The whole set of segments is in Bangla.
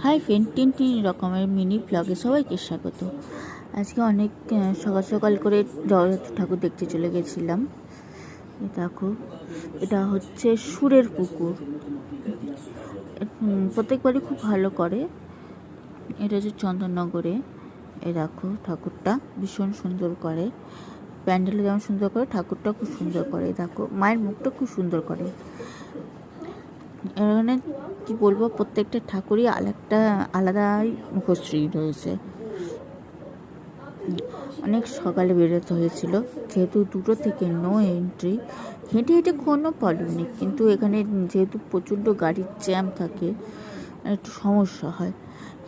হাই ফ্রেন্ড, তিন তিন রকমের মিনি ব্লগে সবাইকে স্বাগত। আজকে অনেক সকাল সকাল করে জগন্নাথ ঠাকুর দেখতে চলে গেছিলাম। দেখো, এটা হচ্ছে সুরের পুকুর। প্রত্যেকবারই খুব ভালো করে। এটা হচ্ছে চন্দননগরে। এ দেখো, ঠাকুরটা ভীষণ সুন্দর করে। প্যান্ডেল যেমন সুন্দর করে ঠাকুরটা খুব সুন্দর করে। দেখো, মায়ের মুখটা খুব সুন্দর করে। এখানে কি বলব, প্রত্যেকটা ঠাকুরই আলাদা আলাদাই মুখশ্রী রয়েছে। অনেক সকালে বেরোতে হয়েছিল, যেহেতু দুটো থেকে নো এন্ট্রি হেঁটে হেঁটে কোনো প্রবলেম নেই, কিন্তু এখানে যেহেতু প্রচণ্ড গাড়ির জ্যাম থাকে, একটু সমস্যা হয়।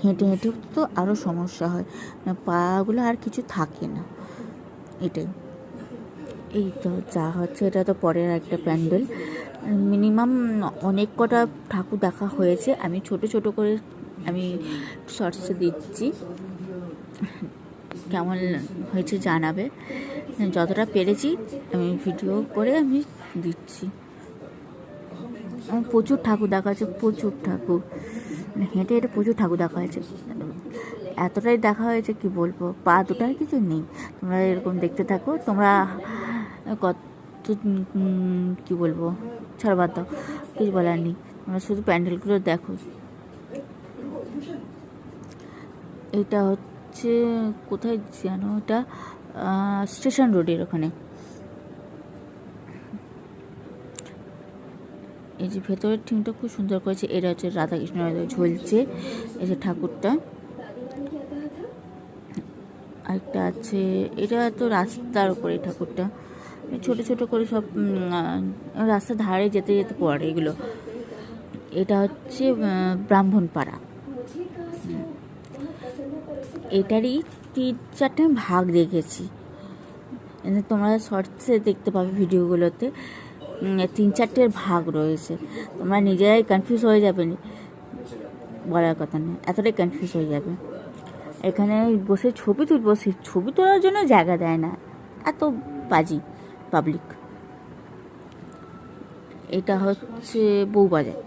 হেঁটে হেঁটে তো আরও সমস্যা হয়, পাগুলো আর কিছু থাকে না, এটাই। এই তো, যা হচ্ছে, এটা তো পরের একটা প্যান্ডেল। মিনিমাম অনেক কটা ঠাকুর দেখা হয়েছে। আমি ছোট ছোট করে আমি শর্টসে দিচ্ছি। কেমন হয়েছে জানাবে। যতটা পেরেছি আমি ভিডিও করে আমি দিচ্ছি। প্রচুর ঠাকুর দেখা হয়েছে, প্রচুর ঠাকুর। হেঁটে হেঁটে প্রচুর ঠাকুর দেখা হয়েছে। এতটাই দেখা হয়েছে কি বলব? পা দুটার কিছু নেই। তোমরা এরকম দেখতে থাকো। তোমরা কত উম, কী বলব ছাড় বাদ দাও কিছু বলার নেই। আমরা শুধু প্যান্ডেলগুলো দেখো। এটা হচ্ছে কোথায় যেন এটা? স্টেশন রোডের ওখানে। এই যে ভেতরের থিমটা খুব সুন্দর করেছে। এটা হচ্ছে রাধাকৃষ্ণ ঝুলছে এই যে ঠাকুরটা। আরেকটা আছে এটা তো রাস্তার উপরে ঠাকুরটা। ছোট ছোট করে সব রাস্তার ধারে যেতে যেতে পড়ে এগুলো। এটা হচ্ছে ব্রাহ্মণপাড়া। এটারই তিন চারটে ভাগ দেখেছি। তোমরা শর্টসে দেখতে পাবে ভিডিওগুলোতে। তিন চারটের ভাগ রয়েছে। তোমরা নিজেরাই কনফিউজ হয়ে যাবে। বলার কথা নেই এতটাই কনফিউজ হয়ে যাবে। এখানে বসে ছবি তুলবো, সে ছবি তোলার জন্য জায়গা দেয় না। এত বাজি। পাবলিক এটা হচ্ছে বউবাজার।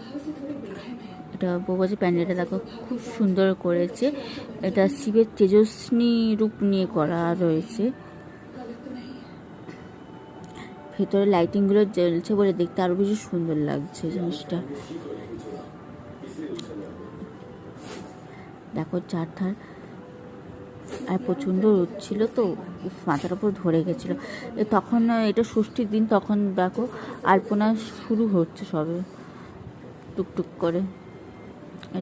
এটা বউবাজার প্যান্ডেলটা দেখো খুব সুন্দর করেছে। এটা শিবের তেজস্বী রূপ নিয়ে করা রয়েছে। ভেতরে লাইটিংগুলো জ্বলছে বলে দেখতে আরও বেশি সুন্দর লাগছে জিনিসটা। দেখো চারধার আর প্রচণ্ড রোদ ছিল তো মাথার উপর ধরে গেছিল। তখন, এটা ষষ্ঠীর দিন, তখন দেখো আলপনা শুরু হচ্ছে সবে, টুকটুক করে।